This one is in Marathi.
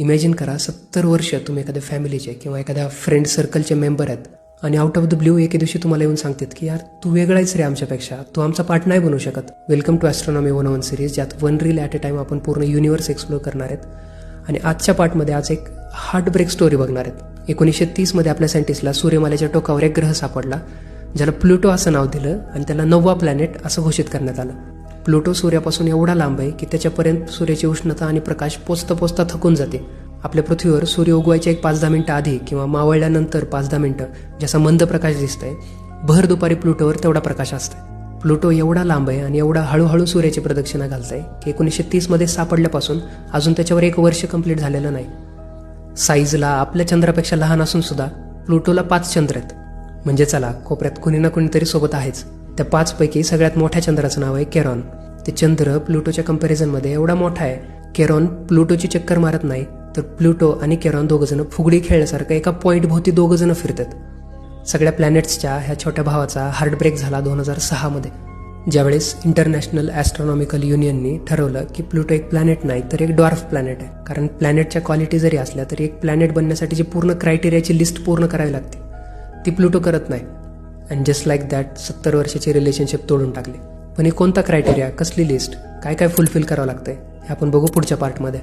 इमॅजिन करा सत्तर वर्ष तुम्ही एखाद्या फॅमिलीचे किंवा एखाद्या फ्रेंड सर्कलचे मेंबर आहेत आणि आउट ऑफ द ब्ल्यू एके दिवशी तुम्हाला येऊन सांगतात की यार तू वेगळाच रे आमच्यापेक्षा. तू आमचा पार्ट नाही बनवू शकत. Welcome to astronomy one one series ज्यात one reel at a time आपण पूर्ण युनिवर्स एक्सप्लोर करणार आहेत. आणि आजच्या पार्टमध्ये आज एक हार्टब्रेक स्टोरी बघणार आहेत. एकोणीसशे तीसमध्ये आपल्या सायंटिस्टला सूर्यमालेच्या टोकावर एक ग्रह सापडला ज्याला प्लुटो असं नाव दिलं आणि त्याला नववा प्लॅनेट असं घोषित करण्यात आलं. प्लुटो सूर्यापासून एवढा लांब आहे की त्याच्यापर्यंत सूर्याची उष्णता आणि प्रकाश पोचता पोचता थकून जाते. आपल्या पृथ्वीवर सूर्य उगवायच्या एक पाच दहा मिनिटं आधी किंवा मावळल्यानंतर पाच दहा मिनिटं ज्याचा मंद प्रकाश दिसतंय भर दुपारी प्लुटोवर तेवढा प्रकाश असतोय. प्लुटो एवढा लांब आहे आणि एवढा हळूहळू सूर्याची प्रदक्षिणा घालतंय की एकोणीसशे तीसमध्ये सापडल्यापासून अजून त्याच्यावर एक वर्ष कंप्लीट झालेलं नाही. साईजला आपल्या चंद्रापेक्षा लहान असून सुद्धा प्लुटोला पाच चंद्र आहेत. म्हणजे चला कोपऱ्यात कुणी ना कुणीतरी सोबत आहेच. त्या पाचपैकी सगळ्यात मोठ्या चंद्राचं नाव आहे केरॉन. ते चंद्र प्लुटोच्या कंपॅरिझनमध्ये एवढा मोठा आहे. केरॉन प्लुटोची चक्कर मारत नाही तर प्लुटो आणि केरॉन दोघं जण फुगडी खेळल्यासारखं एका पॉईंट भोवती दोघं जण फिरतात. सगळ्या प्लॅनेट्सच्या ह्या छोट्या भावाचा हार्टब्रेक झाला दोन हजार सहामध्ये. ज्यावेळेस इंटरनॅशनल ॲस्ट्रॉनॉमिकल युनियननी ठरवलं की प्लुटो एक प्लॅनेट नाही तर एक डॉर्फ प्लॅनेट आहे. कारण प्लॅनेटच्या क्वालिटी जरी असल्या तरी एक प्लॅनेट बनण्यासाठी जी पूर्ण क्रायटेरियाची लिस्ट पूर्ण करावी लागते ती प्लुटो करत नाही. अँड जस्ट लाईक दॅट सत्तर वर्षाची रिलेशनशिप तोडून टाकली. पण ही कोणता क्रायटेरिया कसली लिस्ट काय काय फुलफिल करावं लागतंय? हे आपण बघू पुढच्या पार्टमध्ये